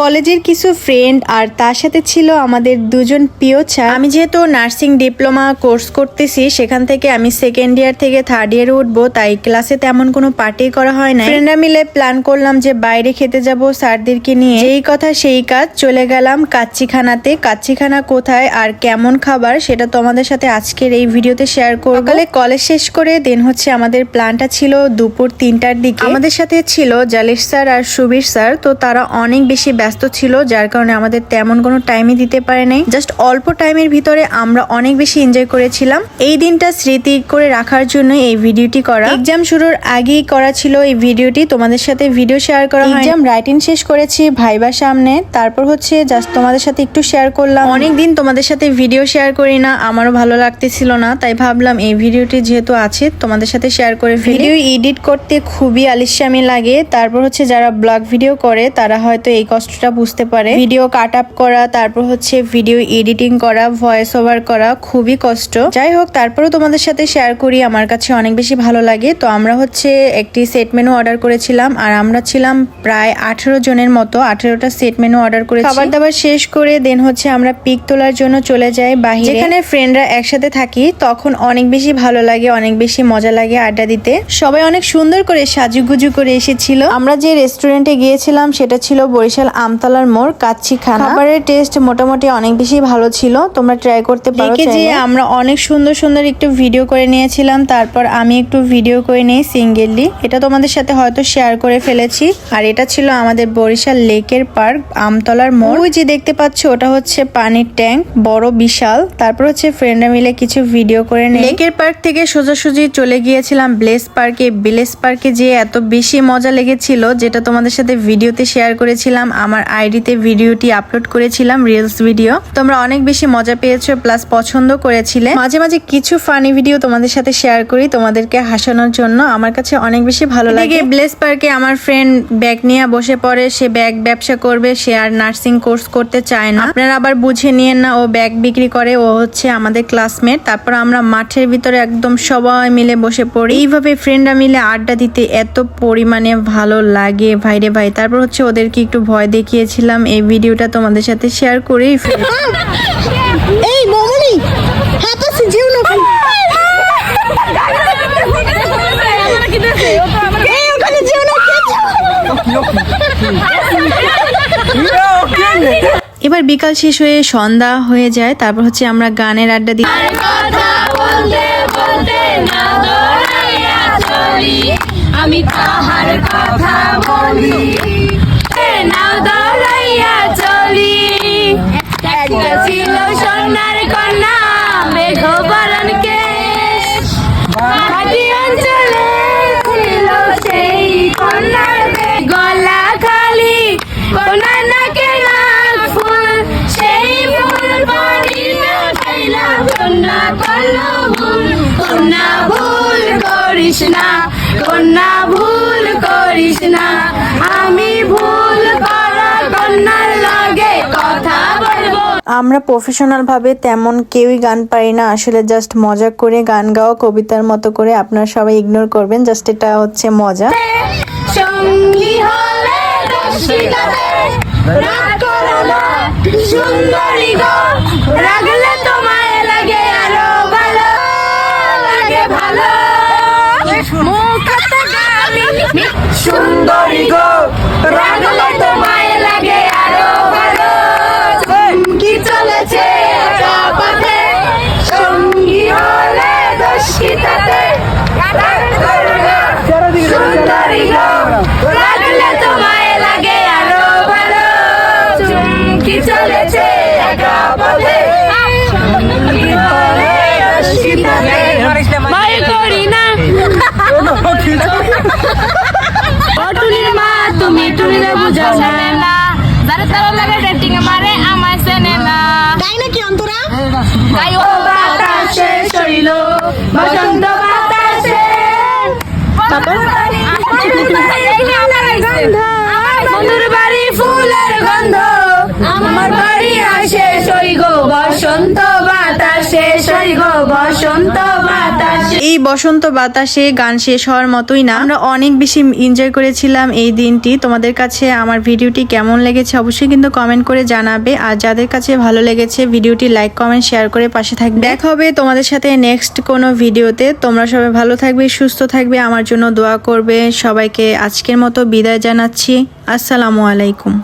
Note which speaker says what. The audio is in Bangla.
Speaker 1: কলেজের কিছু ফ্রেন্ড আর তার সাথে ছিল আমাদের দুজন স্যার আমি যেহেতু নার্সিং ডিপ্লোমা কোর্স করতেছি, সেখান থেকে আমি সেকেন্ড ইয়ার থেকে থার্ড ইয়ারে উঠবো, তাই ক্লাসে তেমন কোনো পার্টি করা হয় না ফ্রেন্ডরা মিলে প্ল্যান করলাম যে বাইরে খেতে যাব স্যারদেরকে নিয়ে। এই কথা সেই কাজ, চলে গেলাম কাচ্চিখানাতে। কাচ্চিখানা কোথায় আর কেমন খাবার, সেটা তোমাদের সাথে আজকের এই ভিডিওতে শেয়ার করব। সকালে কলেজ শেষ করে দেন হচ্ছে আমাদের প্ল্যানটা ছিল দুপুর তিনটার দিকে। আমাদের সাথে ছিল জালেশ স্যার আর সুবীর স্যার, তো তারা অনেক বেশি ব্যস্ত ছিল যার কারণে আমাদের তেমন কোনো টাইমই দিতে পারে নাই। জাস্ট অল্প টাইমের ভিতরে আমরা অনেক বেশি এনজয় করেছিলাম। এই দিনটা স্মৃতি করে রাখার জন্য এই ভিডিওটি করা। এক্সাম শুরুর আগেই করা ছিল এই ভিডিওটি তোমাদের সাথে ভিডিও শেয়ার করা এক্সাম রাইটিং শেষ করেছি ভাইবার সামনে। তারপর হচ্ছে জাস্ট তোমাদের সাথে একটু শেয়ার করলাম। অনেক দিন তোমাদের সাথে ভিডিও শেয়ার করি না আমারও ভালো লাগতেছিল না তাই ভাবলাম এই ভিডিওটি যেহেতু আছে তোমাদের সাথে শেয়ার করে ভিডিও এডিট করতে খুবই আলিস্যামি লাগে। তারপর হচ্ছে যারা ব্লগ ভিডিও করে তারা হয়তো এই কষ্টটা বুঝতে পারে। ভিডিও কাট আপ করা তারপর হচ্ছে ভিডিও এডিটিং করা ভয়েস ওভার করা খুবই কষ্ট। যাই হোক তারপরেও তোমাদের সাথে শেয়ার করি আমার কাছে অনেক বেশি ভালো লাগে। তো আমরা হচ্ছে একটি সেট মেনু অর্ডার করেছিলাম আর আমরা ছিলাম প্রায় আঠেরো জনের মতো আঠেরোটা সেট মেনু অর্ডার করে খাবার দাবার শেষ করে দেন হচ্ছে আমরা পিক তোলার জন্য চলে যাই বাহিরে। যেখানে ফ্রেন্ডরা একসাথে থাকি তখন অনেক বেশি ভালো লাগে অনেক বেশি মজা লাগে আড্ডা দিতে। সবাই অনেক সুন্দর করে সাজুগুজু করে এসেছিল। আমরা যে রেস্টুরেন্টে গিয়েছিলাম সেটা ছিল বরিশাল আমতলার মোড় কাচ্চি খানা। খাবারের টেস্ট মোটামুটি অনেক বেশি ভালো ছিল। তোমরা ট্রাই করতে পারো যে আমরা অনেক সুন্দর সুন্দর একটু ভিডিও করে নিয়েছিলাম তারপর আমি একটু ভিডিও করে নিই সিঙ্গেললি এটা তোমাদের সাথে হয়তো শেয়ার করে ফেলেছি। আর এটা ছিল আমাদের বরিশাল লেকের পার্ক আমতলার মোড়। ওই যে দেখতে পাচ্ছ ওটা হচ্ছে পানির ট্যাঙ্ক বড় বিশাল। তারপর হচ্ছে ফ্রেন্ডরা মিলে কিছু ভিডিও করে নিই। লেকের পার্ক থেকে সোজাসুজি চলে গিয়েছিলাম ব্লেস পার্কে ব্লেস পার্কে যে এত বেশি মজা লেগেছিল যেটা তোমাদের সাথে ভিডিওতে শেয়ার করেছিলাম। আমার আইডিতে ভিডিওটি আপলোড করেছিলাম রিলস ভিডিও তোমরা অনেক বেশি মজা পেয়েছ প্লাস পছন্দ করেছিলে। মাঝে মাঝে কিছু ফানি ভিডিও তোমাদের সাথে শেয়ার করি তোমাদেরকে হাসানোর জন্য। আমার কাছে অনেক বেশি ভালো লাগে। ব্লেস পার্কে আমার ফ্রেন্ড ব্যাগ নিয়ে বসে পড়ে। সে ব্যাগ ব্যবসা করবে সে আর নার্সিং কোর্স করতে চায় না। আপনারা আবার বুঝে নিয়েন না ও ব্যাগ বিক্রি করে ও হচ্ছে আমাদের ক্লাসমেট তারপর আমরা মাঠের ভিতরে একদম সবাই মিলে বসে পড়ি। এইভাবে ফ্রেন্ডরা মিলে আড্ডা দিতে এত পরিমাণে ভালো লাগে। ভাইরে ভাই তারপর হচ্ছে ওদেরকে একটু ভয় দেখিয়েছিলাম এই ভিডিওটা তোমাদের সাথে শেয়ার করেই।
Speaker 2: এই মামনি হাত আছে যেও না?
Speaker 1: এবার বিকাল শেষ হয়ে সন্ধ্যা হয়ে যায় তারপর হচ্ছে আমরা গানের আড্ডা দিই
Speaker 3: আমি তাহার কন্যা ভুল করিস না কন্যা ভুল করিস না।
Speaker 1: আমরা প্রফেশনালভাবে তেমন কেউই গান পারি না। আসলে জাস্ট মজা করে গান গাওয়া, কবিতার মতো করে আপনারা সবাই ইগনোর করবেন। জাস্ট এটা হচ্ছে মজা।
Speaker 3: সুন্দরী গো, রাগলে চলেছে একা পথে ভয় করি না অটুলির মা তুমি টুলিরে বুঝাও না যারা তারা লাগে ডেটিং মারে আমায় চেনে না।
Speaker 2: তাই নাকি অন্তরা?
Speaker 3: তাই ও বাতাসে শৈল বসন্ত বাতাসে। বন্ধুর বসন্ত বাতাসে বসন্ত বাতাসে।
Speaker 1: এই বসন্ত বাতাসে গান শেষ হওয়ার মতোই না। আমরা অনেক বেশি এনজয় করেছিলাম এই দিনটি। তোমাদের কাছে আমার ভিডিওটি কেমন লেগেছে অবশ্যই কিন্তু কমেন্ট করে জানাবে। আর যাদের কাছে ভালো লেগেছে, ভিডিওটি লাইক কমেন্ট শেয়ার করে পাশে থাকবে। দেখা হবে তোমাদের সাথে নেক্সট কোনো ভিডিওতে। তোমরা সবাই ভালো থাকবে, সুস্থ থাকবে। আমার জন্য দোয়া করবে। সবাইকে আজকের মতো বিদায় জানাচ্ছি। আসসালামু আলাইকুম।